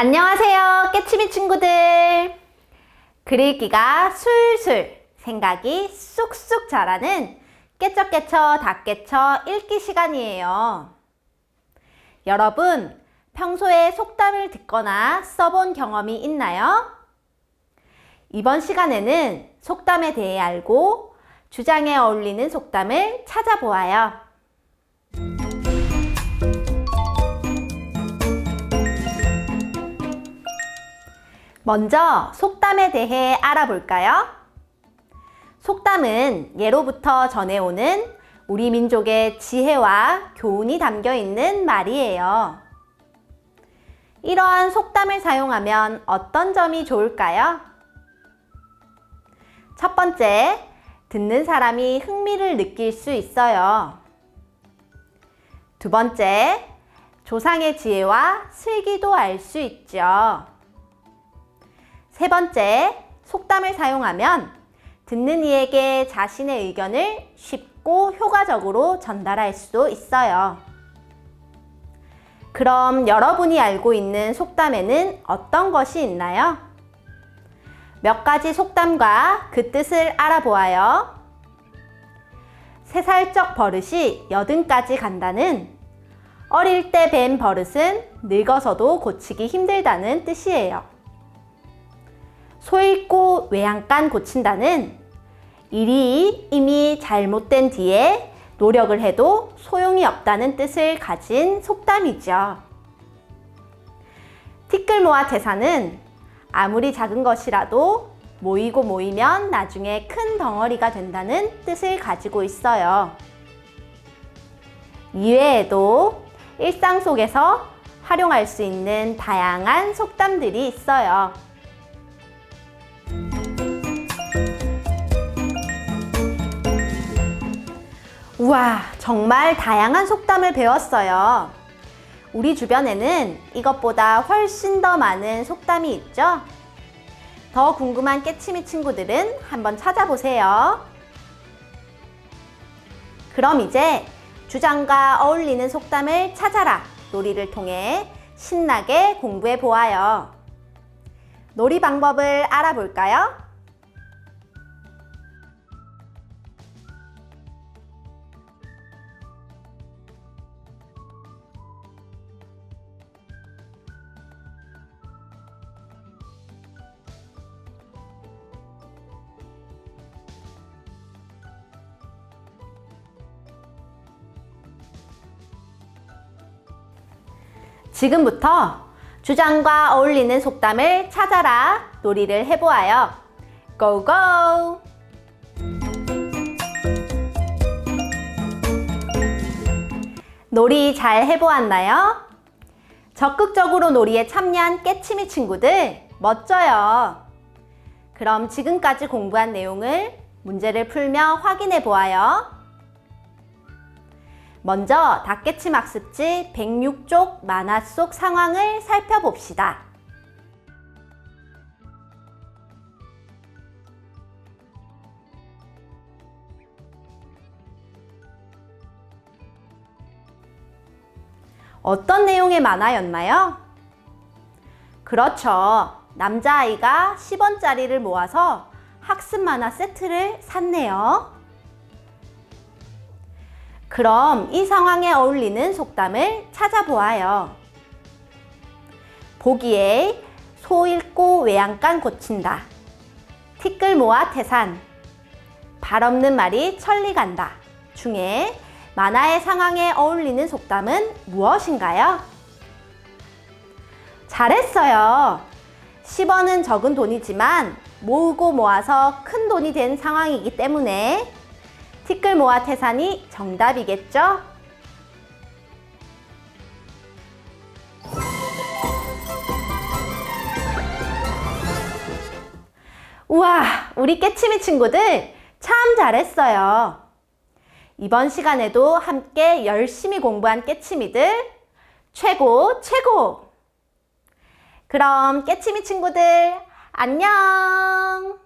안녕하세요, 깨치미 친구들. 글 읽기가 술술, 생각이 쑥쑥 자라는 깨쳐깨쳐 닭깨쳐 읽기 시간이에요. 여러분, 평소에 속담을 듣거나 써본 경험이 있나요? 이번 시간에는 속담에 대해 알고 주장에 어울리는 속담을 찾아보아요. 먼저 속담에 대해 알아볼까요? 속담은 예로부터 전해오는 우리 민족의 지혜와 교훈이 담겨 있는 말이에요. 이러한 속담을 사용하면 어떤 점이 좋을까요? 첫 번째, 듣는 사람이 흥미를 느낄 수 있어요. 두 번째, 조상의 지혜와 슬기도 알 수 있죠. 세 번째, 속담을 사용하면 듣는 이에게 자신의 의견을 쉽고 효과적으로 전달할 수도 있어요. 그럼 여러분이 알고 있는 속담에는 어떤 것이 있나요? 몇 가지 속담과 그 뜻을 알아보아요. 세 살적 버릇이 여든까지 간다는 어릴 때 뵌 버릇은 늙어서도 고치기 힘들다는 뜻이에요. 소 잃고 외양간 고친다는 일이 이미 잘못된 뒤에 노력을 해도 소용이 없다는 뜻을 가진 속담이죠. 티끌 모아 태산은 아무리 작은 것이라도 모이고 모이면 나중에 큰 덩어리가 된다는 뜻을 가지고 있어요. 이외에도 일상 속에서 활용할 수 있는 다양한 속담들이 있어요. 우와, 정말 다양한 속담을 배웠어요. 우리 주변에는 이것보다 훨씬 더 많은 속담이 있죠? 더 궁금한 깨치미 친구들은 한번 찾아보세요. 그럼 이제 주장과 어울리는 속담을 찾아라 놀이를 통해 신나게 공부해 보아요. 놀이 방법을 알아볼까요? 지금부터 주장과 어울리는 속담을 찾아라 놀이를 해보아요. 고고! 놀이 잘 해보았나요? 적극적으로 놀이에 참여한 깨치미 친구들 멋져요. 그럼 지금까지 공부한 내용을 문제를 풀며 확인해 보아요. 먼저 닭개침 학습지 106쪽 만화 속 상황을 살펴봅시다. 어떤 내용의 만화였나요? 그렇죠. 남자아이가 10원짜리를 모아서 학습 만화 세트를 샀네요. 그럼 이 상황에 어울리는 속담을 찾아보아요. 보기에 소 잃고 외양간 고친다. 티끌 모아 태산. 발 없는 말이 천리 간다. 중에 만화의 상황에 어울리는 속담은 무엇인가요? 잘했어요. 10원은 적은 돈이지만 모으고 모아서 큰 돈이 된 상황이기 때문에 티끌 모아 태산이 정답이겠죠? 우와, 우리 깨치미 친구들 참 잘했어요. 이번 시간에도 함께 열심히 공부한 깨치미들 최고, 최고! 그럼 깨치미 친구들 안녕!